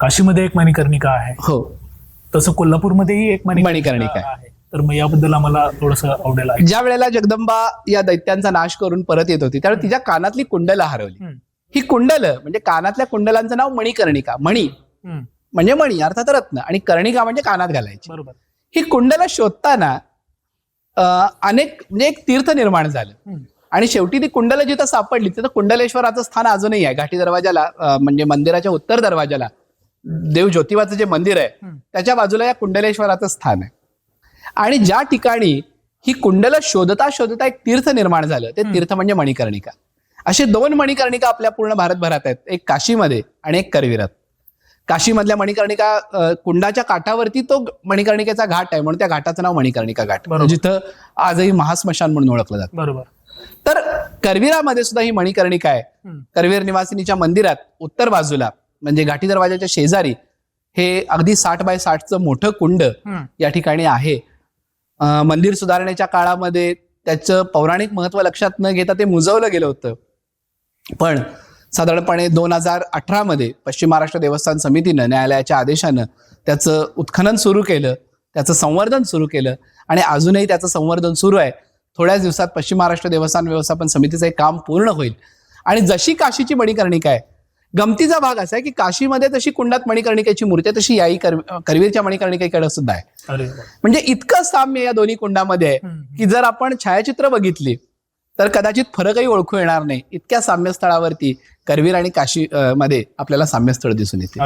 काशीमध्ये एक मणिकर्णिका आहे. हो. तसं कोल्हापूरमध्येही एक मणिकर्णिका आहे. तर मग याबद्दल आम्हाला थोडस आवडेल. ज्या वेळेला जगदंबा या दैत्यांचा नाश करून परत येत होती त्यावेळी तिच्या कानातली कुंडलं हरवली. ही कुंडलं म्हणजे कानातल्या कुंडलांचं नाव मणिकर्णिका मणी. म्हणजे मणी अर्थात रत्न. आणि कर्णिका म्हणजे कानात घालायची. बरोबर. ही कुंडलं शोधताना अनेक म्हणजे एक तीर्थ निर्माण झालं. आणि शेवटी ती कुंडलं जिथं सापडली तिथं कुंडलेश्वराचं स्थान अजूनही आहे. घाटी दरवाजाला म्हणजे मंदिराच्या उत्तर दरवाजाला देव ज्योतिबाचं जे मंदिर आहे. त्याच्या बाजूला या कुंडलेश्वराचं स्थान आहे. आणि ज्या ठिकाणी ही कुंडलं शोधता शोधता एक तीर्थ निर्माण झालं ते तीर्थ म्हणजे मणिकर्णिका. असे दोन मणिकर्णिका आपल्या पूर्ण भारतभरात आहेत एक काशीमध्ये आणि एक करविरात. काशीमधल्या मणिकर्णिका कुंडाच्या काठावरती तो मणिकर्णिकेचा घाट आहे म्हणून त्या घाटाचं नाव मणिकर्णिका घाट. जिथं आजही महास्मशान म्हणून ओळखलं जातं. बरोबर. तर करवीरामध्ये सुद्धा ही मणिकर्णिका आहे. करवीर निवासिनीच्या मंदिरात उत्तर बाजूला म्हणजे घाटी दरवाजाच्या शेजारी हे अगदी साठ बाय साठचं मोठं कुंड या ठिकाणी आहे. मंदिर सुधारणेच्या काळामध्ये त्याचं पौराणिक महत्त्व लक्षात न घेता ते मुजवलं गेलं होतं. पण साधारणपणे दोन हजार अठरामध्ये पश्चिम महाराष्ट्र देवस्थान समितीनं न्यायालयाच्या आदेशानं त्याचं उत्खनन सुरू केलं त्याचं संवर्धन सुरू केलं आणि अजूनही त्याचं संवर्धन सुरू आहे. थोड्याच दिवसात पश्चिम महाराष्ट्र देवस्थान व्यवस्थापन समितीचं एक काम पूर्ण होईल. आणि जशी काशीची मणिकर्णिका आहे गमतीचा भाग असा आहे की काशीमध्ये जशी कुंडात मणिकर्णिकेची मूर्ती आहे तशी कर करवीरच्या मणिकर्णिकेकडे सुद्धा आहे. म्हणजे इतकं साम्य या दोन्ही कुंडामध्ये आहे की जर आपण छायाचित्र बघितली तर कदाचित फरकही ओळखू येणार नाही. इतक्या साम्यस्थळावरती करवीर आणि काशी मध्ये आपल्याला साम्यस्थळ दिसून येते.